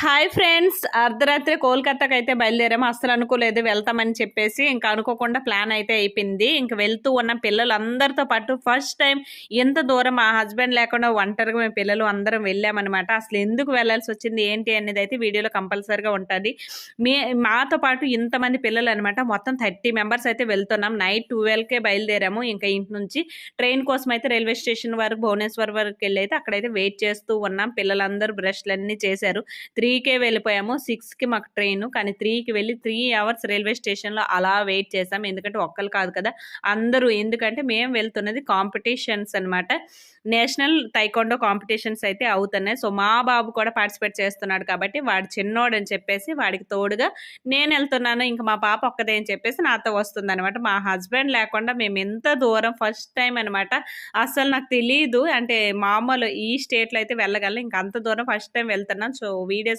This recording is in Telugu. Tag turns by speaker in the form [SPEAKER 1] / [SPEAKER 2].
[SPEAKER 1] హాయ్ ఫ్రెండ్స్ అర్ధరాత్రి కోల్కతాకి అయితే బయలుదేరాము. అస్సలు అనుకోలేదు వెళ్తామని చెప్పేసి ఇంకా అనుకోకుండా ప్లాన్ అయితే అయిపోయింది. ఇంకా వెళ్తూ ఉన్న పిల్లలు అందరితో పాటు ఫస్ట్ టైం ఎంత దూరం మా హస్బెండ్ లేకుండా ఒంటరిగా మేము పిల్లలు అందరం వెళ్ళామన్నమాట. అసలు ఎందుకు వెళ్ళాల్సి వచ్చింది ఏంటి అనేది అయితే వీడియోలో కంపల్సరీగా ఉంటుంది. మీ మాతో పాటు ఇంతమంది పిల్లలు అనమాట మొత్తం థర్టీ మెంబర్స్ అయితే వెళ్తున్నాం. నైట్ ట్వెల్వ్కే బయలుదేరాము. ఇంకా ఇంటి నుంచి ట్రైన్ కోసం అయితే రైల్వే స్టేషన్ వరకు భువనేశ్వర్ వరకు వెళ్ళి అయితే అక్కడైతే వెయిట్ చేస్తూ ఉన్నాం. పిల్లలందరూ బ్రష్లన్నీ చేశారు. చేశారు త్రీకే వెళ్ళిపోయాము. సిక్స్కి మాకు ట్రైన్. కానీ త్రీకి వెళ్ళి త్రీ అవర్స్ రైల్వే స్టేషన్లో అలా వెయిట్ చేసాం ఎందుకంటే ఒక్కరు కాదు కదా. అందరూ ఎందుకంటే మేము వెళ్తున్నది కాంపిటీషన్స్ అనమాట నేషనల్ తైకొండో కాంపిటీషన్స్ అయితే అవుతున్నాయి. సో మా బాబు కూడా పార్టిసిపేట్ చేస్తున్నాడు కాబట్టి వాడు చిన్నోడు అని చెప్పేసి వాడికి తోడుగా నేను వెళ్తున్నాను. ఇంకా మా పాప ఒక్కదే అని చెప్పేసి నాతో వస్తుంది అనమాట మా హస్బెండ్ లేకుండా మేము ఎంత దూరం ఫస్ట్ టైం అనమాట అసలు నాకు తెలియదు అంటే మామూలు ఈ స్టేట్లో అయితే వెళ్ళగలను. ఇంకా అంత దూరం ఫస్ట్ టైం వెళ్తున్నాను. So videos